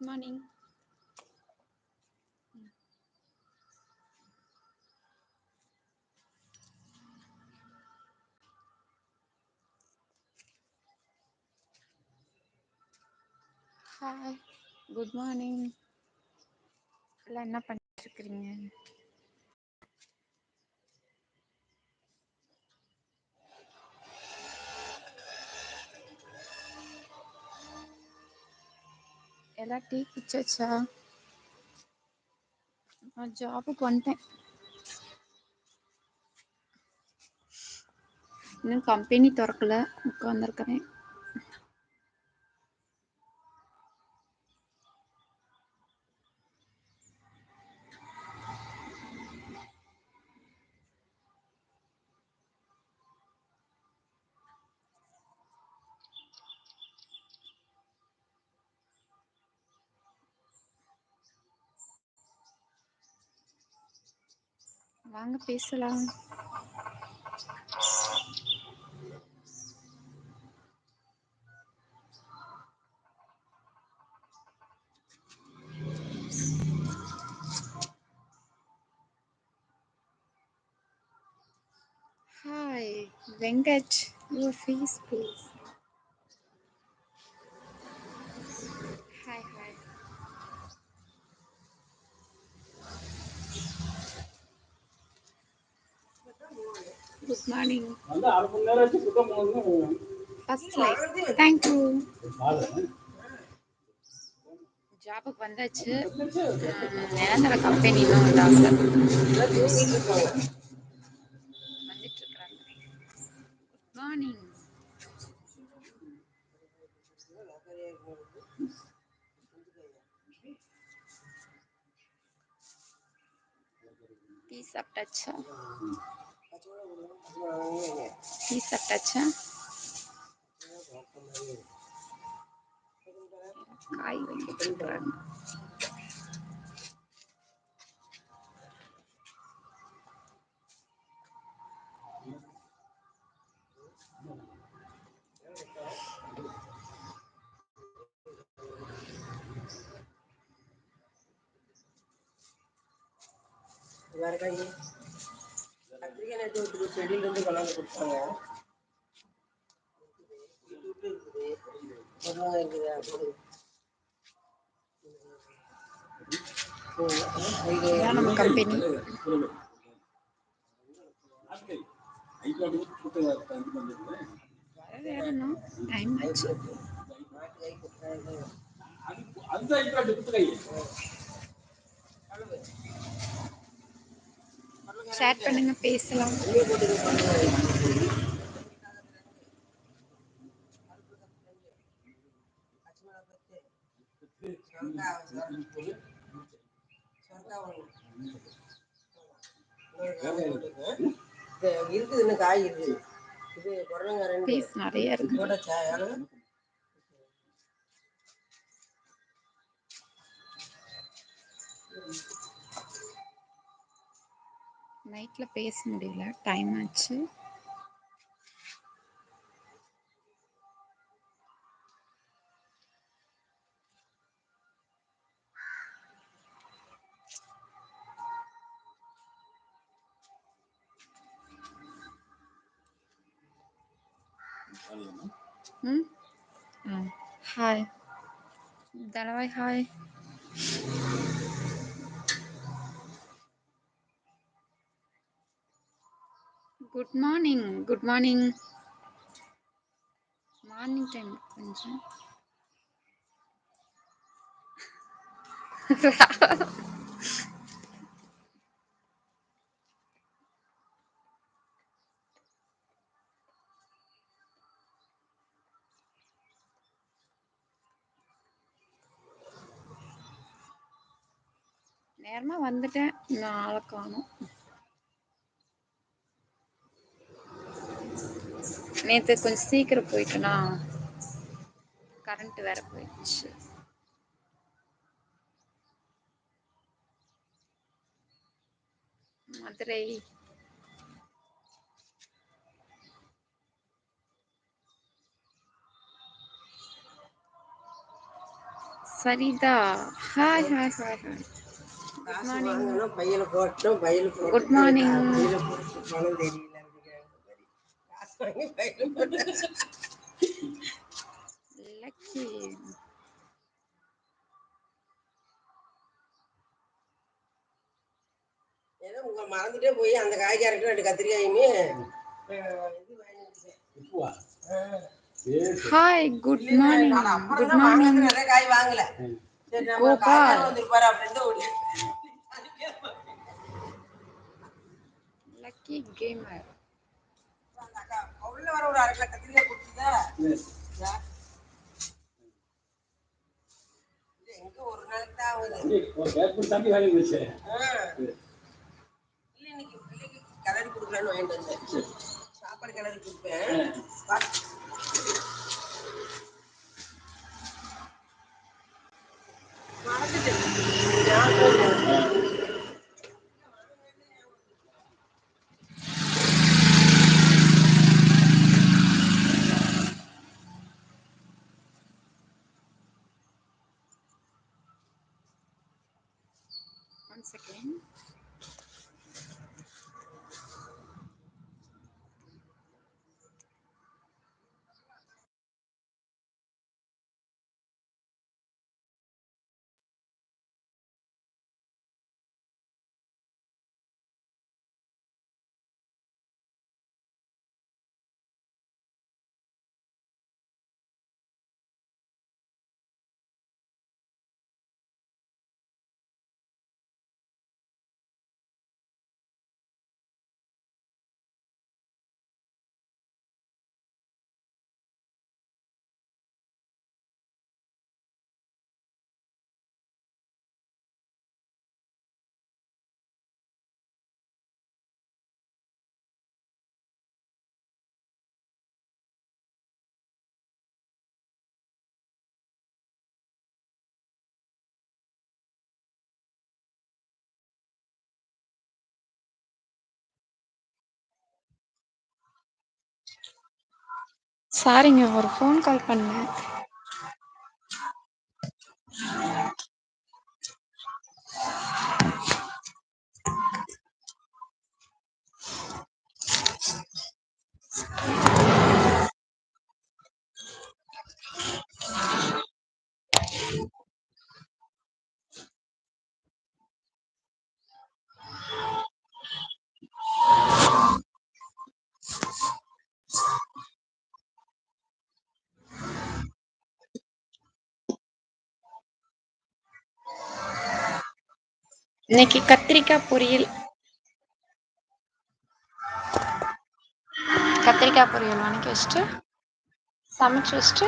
good morning hi good morning எல்லாம் என்ன பண்ணிட்டு இருக்கிறீங்க எல்லாம் டீ குடிச்சாச்சா? நான் ஜாபுக்கு வந்துட்டேன். இன்னும் கம்பெனி திறக்கல. உட்காந்துருக்கிறேன் வாங்க பேசலாம். Hi Venkat your face please good morning வந்து ஃபர்ஸ்ட் லைஃப் தேங்க்யூ ஜாபுக்கு வந்தாச்சு. நிரந்தர கம்பெனி இன்னும் வந்தாங்க வந்துட்டு இருக்கிறாங்க குட் மார்னிங் டீ சாப்பிட்டாச்சா? டீ சாப்பிட்டாச்சா காய் வைக்கிட்டு இருக்கிறாங்க கத்திரிக்காய் நட்டு விட்டு செடியில இருந்து கொண்டாந்து கொடுத்தாங்க நம்ம கம்பெனி டைம் ஆச்சு குத்துக்கை ஷேர் பண்ணுங்க பேசலாம். இருக்குது இன்னும் காய் இருக்குது இது குரலங்க ரெண்டு நிறைய இருக்கு. போட்டாச்சா எவ்வளவு நைட்ல பேச முடியல. டைம் ஆச்சு. ம். ஆ. Hi Thalavai hi good morning good morning morning time கொஞ்சம். நேரமா வந்துட்டேன். நான் ஆளை காணும். நேத்து கொஞ்சம் சீக்கிரம் போயிட்டேனா? கரண்ட் வேற போயிடுச்சு. Madurai. Saritha. Hi hi hi hi காசு morning. வாங்கணும் பையில போட்டோம் லக்கி ஏதோ உங்க மறந்துட்டே போய் அந்த காய்கறிக்கு ரெண்டு கத்திரிக்காயுமே ஹாய் குட் மார்னிங் நான் அப்புறம் குட் மார்னிங் நிறைய காய் வாங்கல. சரி நம்ம வந்திருப்பாரு அப்படின்னு ஓடி லக்கி கேமர் அந்த அக்கா, உள்ள வர ஒரு அரை கிலோ கத்திரிக்காய் கொடுத்துதா எங்க ஒரு நாளைக்கு தான் ஆகுது. இல்ல, இன்னைக்கு பிள்ளைக்கு கிளறி கொடுக்கலான்னு வாங்கிட்டு வந்தேன். சாப்பாடு கிளறி கொடுப்பேன். மறந்துட்டேன். again. சாரிங்க ஒரு ஃபோன் கால் பண்ணேன். இன்னைக்கு கத்திரிக்காய் பொரியல். கத்திரிக்காய் பொரியல் வணக்கி வச்சுட்டு சமைச்சு வச்சுட்டு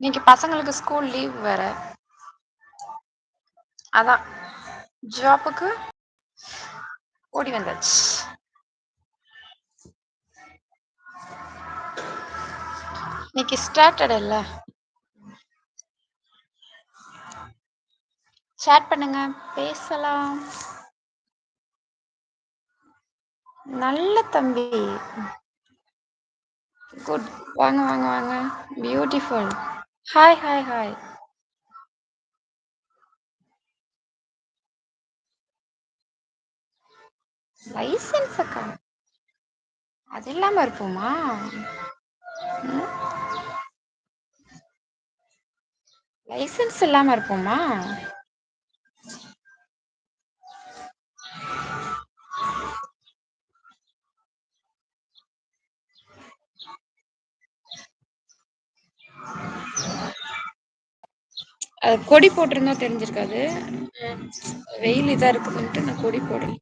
இன்னைக்கு பசங்களுக்கு ஸ்கூல் லீவ் வேற. அதான் ஜாப்புக்கு ஓடி வந்தாச்சு. இன்னைக்கு ஸ்டார்டட் இல்ல. சேட் பண்ணுங்க. பேசலாம். நல்ல தம்பி. குட் வாங்க வாங்க வாங்க. Beautiful hi hi hi licence அக்கா. அது இல்லாம இருப்போமா லைசன்ஸ் இல்லாம இருப்போமா அது கொடி போட்டிருந்தா தெரிஞ்சிருக்காது. வெயில் இதா இருக்குதுன்ட்டு நான் கொடி போடல.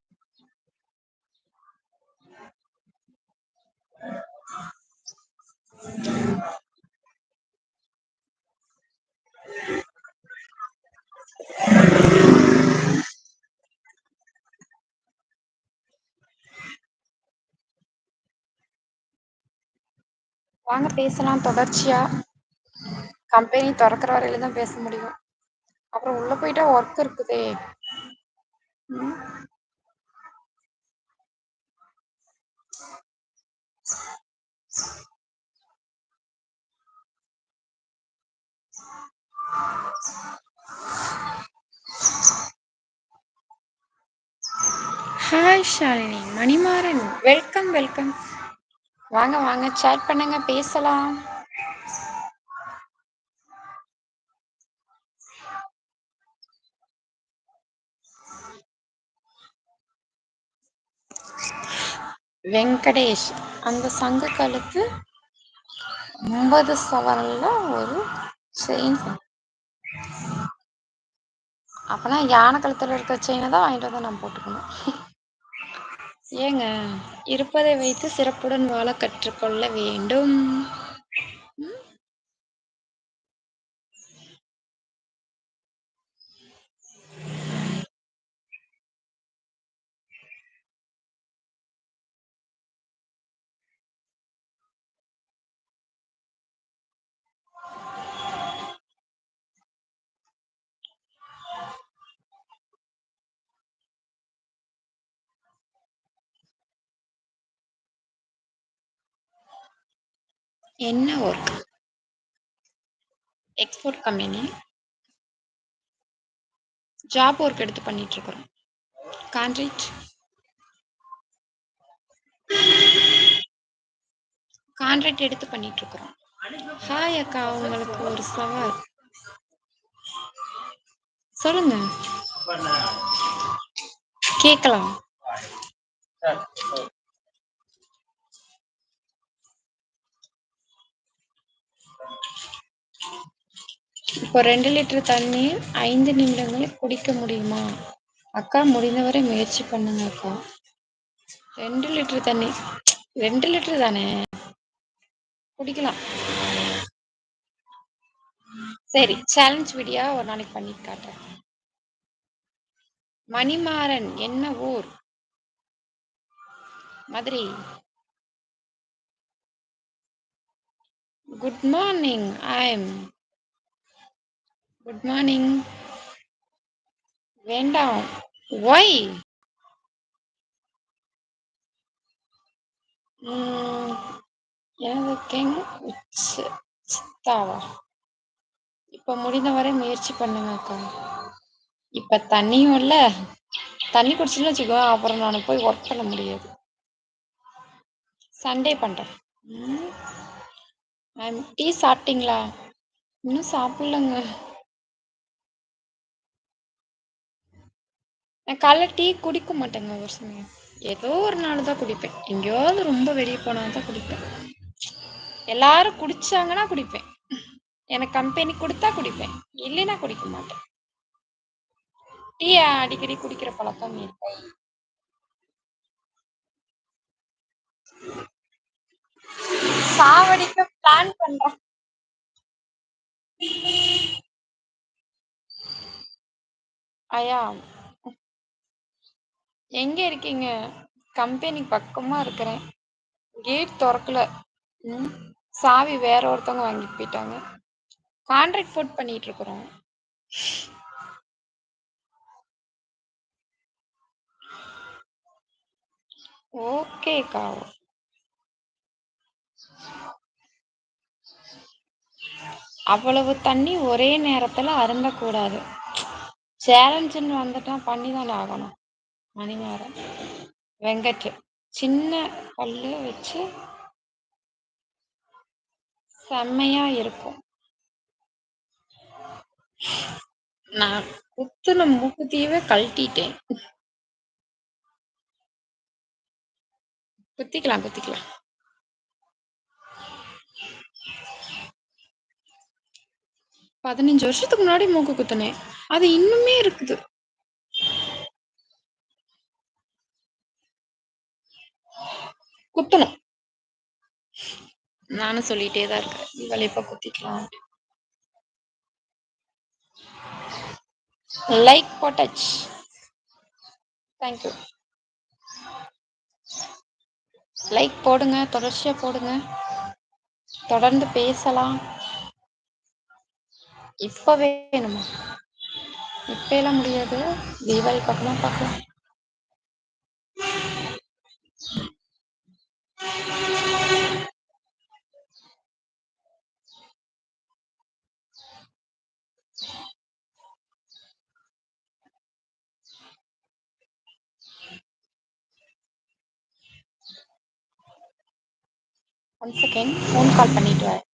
வாங்க பேசலாம் தொடர்ச்சியா. கம்பெனி திறக்கிற வரையில தான் பேச முடியும். அப்புறம் உள்ள போயிட்டா ஒர்க் இருக்குதே. Hi Shalini Manimaran. Welcome welcome வாங்க வாங்க. சேட் பண்ணுங்க பேசலாம். வெங்கடேஷ். அந்த சங்க கழுத்து ஒன்பது சவரன்ல ஒரு செயின். அப்பனா யானை கழுத்துல இருக்க செயினை தான் வாங்கிட்டு வந்து நான் போட்டுக்கணும். ஏங்க இருப்பதை வைத்து சிறப்புடன் வாழ கற்றுக்கொள்ள வேண்டும். என்ன work export company job work எடுத்து பண்ணிட்டு இருக்கிறோம். கான்ட்ராக்ட் கான்ட்ராக்ட் எடுத்து பண்ணிட்டு இருக்கிறோம். ஹாய் அக்கா உங்களுக்கு ஒரு சவால். சொல்லுங்க. கேட்கலாம் இப்போ ரெண்டு லிட்டர் தண்ணீர் ஐந்து நிமிடங்களில் குடிக்க முடியுமா? அக்கா முடிந்தவரை முயற்சி பண்ணுங்க அக்கா. ரெண்டு லிட்டர் தண்ணி ரெண்டு லிட்டர் தானே? குடிக்கலாம். சரி சேலஞ்ச் வீடியோ? ஒரு நாளைக்கு பண்ணி காட்டுறேன். மணிமாறன் என்ன ஊர்? Madurai. Good morning I am good morning வேண்டாம். ஒய் எனது கெங் சித்தாவா? இப்போ முடிந்தவரை முயற்சி பண்ணுங்க அக்கா. தண்ணியும் இல்லை. தண்ணி குடிச்சுன்னு வச்சுக்கோ அப்புறம் நான் போய் ஒர்க் பண்ண முடியாது. சண்டே பண்றேன். டீ சாப்பிட்டீங்களா? இன்னும் சாப்பிடலங்க. நான் காலைல டீ குடிக்க மாட்டேங்க ஒரு சமயம். ஏதோ ஒரு நாள் தான் குடிப்பேன். எங்கேயாவது ரொம்ப வெளியே போனா தான் குடிப்பேன். எல்லாரும் குடிச்சாங்கன்னா குடிப்பேன். எனக்கு கம்பெனி கொடுத்தா குடிப்பேன். இல்லைன்னா குடிக்க மாட்டேன். டீ அடிக்கடி குடிக்கிற பழக்கம் இல்லை. சாவடிக்க பிளான் பண்றேன். ஐயா எங்க இருக்கீங்க? கம்பெனி பக்கமா இருக்கிறேன். கேட் திறக்கல. ம், சாவி வேற ஒருத்தவங்க வாங்கிட்டு போயிட்டாங்க. கான்ட்ராக்ட் போட் பண்ணிட்டு இருக்கிறோம். ஓகேக்கா அவ்வளவு தண்ணி ஒரே நேரத்துல அருந்தக்கூடாது. சேலஞ்சுன்னு வந்துட்டா பண்ணி தானே ஆகணும். மணிமாறன் வெங்கட் சின்ன பல்லு வச்சு செம்மையா இருக்கும். நான் குத்துன மூக்குத்தியவே கழட்டிட்டேன். குத்திக்கலாம் குத்திக்கலாம். பதினஞ்சு வருஷத்துக்கு முன்னாடி மூக்கு குத்துனேன். அது இன்னுமே இருக்குது. குத்தணும். நானும் சொல்லிட்டே தான் இருக்கேன். இவளை இப்ப குத்திக்கலாம் லைக் போட்டாச்சு தேங்க்யூ லைக் போடுங்க தொடர்ச்சியா போடுங்க. தொடர்ந்து பேசலாம். இப்ப வேணுமா? இப்ப எல்லாம் முடியாது. தீபாவளி பக்கமா பார்க்கலாம். ஒன் செகண்ட் ஃபோன் கால் பண்ணிட்டு வரேன்